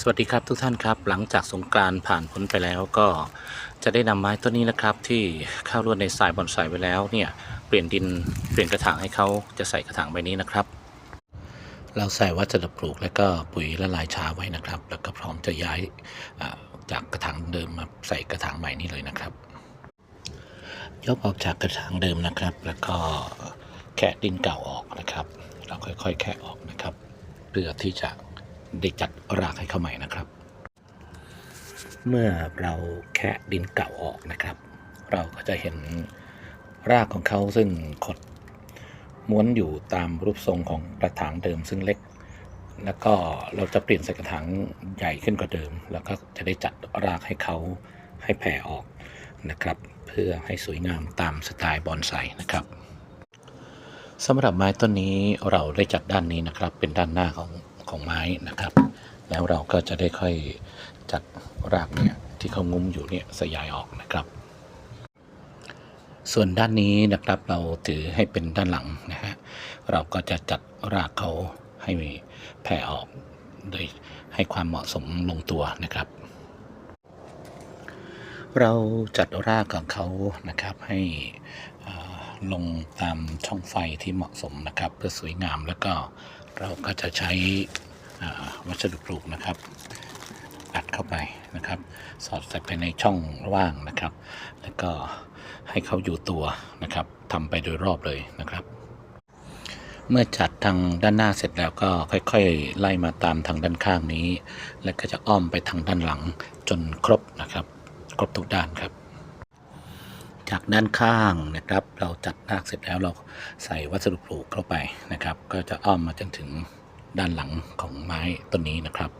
สวัสดีครับทุกท่านครับ หลังจากสงกรานผ่านพ้นไปแล้วก็จะได้นำไม้ต้นนี้นะครับ ที่เข้ารวนในสายบอนไซไว้แล้วเนี่ยเปลี่ยนดินเปลี่ยนกระถางให้เขาจะใส่กระถางใบนี้นะครับ เราใส่วัสดุปลูกแล้วก็ปุ๋ยละลายช้าไว้นะครับ แล้วก็พร้อมจะย้ายจากกระถางเดิมมาใส่กระถางใหม่นี้เลยนะครับ ยกออกจากกระถางเดิมนะครับ แล้วก็แคะดินเก่าออกนะครับ เราค่อยๆ แคะออกนะครับเพื่อที่จะ ได้จัดรากให้เข้าใหม่นะครับ เมื่อเราแคะดินเก่าออกนะครับ เราก็จะเห็นรากของเขาซึ่งขดม้วนอยู่ตามรูปทรงของกระถางเดิมซึ่งเล็ก แล้วก็เราจะเปลี่ยนใส่กระถางใหญ่ขึ้นกว่าเดิม แล้วก็จะได้จัดรากให้เขาให้แผ่ออกนะครับ เพื่อให้สวยงามตามสไตล์บอนไซนะครับสำหรับไม้ต้นนี้เราได้จัดด้านนี้นะครับ เป็นด้านหน้าของ ของไม้นะครับ แล้วเราก็จะได้ค่อยจัดรากเนี่ยที่เขางุ้มอยู่เนี่ยสยายออกนะครับ ส่วนด้านนี้นะครับเราถือให้เป็นด้านหลังนะฮะเราก็จะจัดรากเขาให้แผ่ออกโดยให้ความเหมาะสมลงตัวนะครับ เราจัดรากของเขานะครับให้ลงตามช่องไฟที่เหมาะสมนะครับ เพื่อสวยงามแล้วก็ เราก็จะใช้วัสดุปลูกนะครับอัดเข้าไปนะครับ สอดใส่ไปในช่องว่างนะครับ แล้วก็ให้เขาอยู่ตัวนะครับทำไปโดยรอบเลยนะครับ เมื่อจัดทางด้านหน้าเสร็จแล้วก็ค่อยๆ ไล่มาตามทางด้านข้างนี้ แล้วก็จะอ้อมไปทางด้านหลังจนครบนะครับ ครบทุกด้านครับ จากด้านข้างนะครับ เราจัดรากเสร็จแล้วเราใส่วัสดุปลูกเข้าไปนะครับ ก็จะอ้อมมาจนถึงด้านหลังของไม้ต้นนี้นะครับ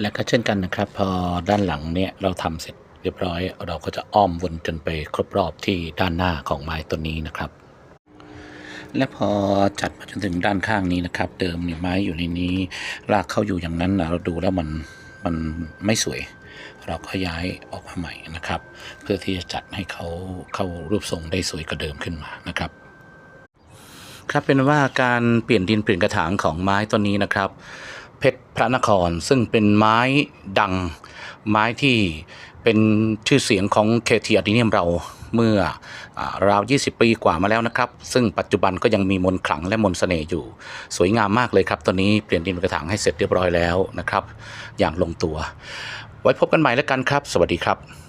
และก็เช่นกันนะครับ พอด้านหลังเนี่ยเราทำเสร็จเรียบร้อย เราก็จะอ้อมวนจนไปครบรอบที่ด้านหน้าของไม้ต้นนี้นะครับ และพอจัดมาจนถึงด้านข้างนี้นะครับ เดิมเนี่ยไม้อยู่ในนี้รากเข้าอยู่อย่างนั้นนะเราดูแล้วมันมันไม่สวย เราก็ย้ายออกมาใหม่นะครับ เพื่อที่จะจัดให้เขาเข้ารูปทรงได้สวยกว่าเดิมขึ้นมานะครับ ครับเป็นว่าการเปลี่ยนดินเปลี่ยนกระถางของไม้ต้นนี้นะครับ เพชรพระนครซึ่งเป็นไม้ดังไม้ที่เป็นชื่อเสียงของเคทีอะดีเนียมเราเมื่ออาราว 20 ปีกว่ามาแล้วนะครับ ซึ่งปัจจุบันก็ยังมีมนขลังและมนต์เสน่ห์อยู่ สวยงามมากเลยครับ ตอนนี้เปลี่ยนดินเป็นกระถางให้เสร็จเรียบร้อยแล้วนะครับ อย่างลงตัว ไว้พบกันใหม่แล้วกันครับ สวัสดีครับ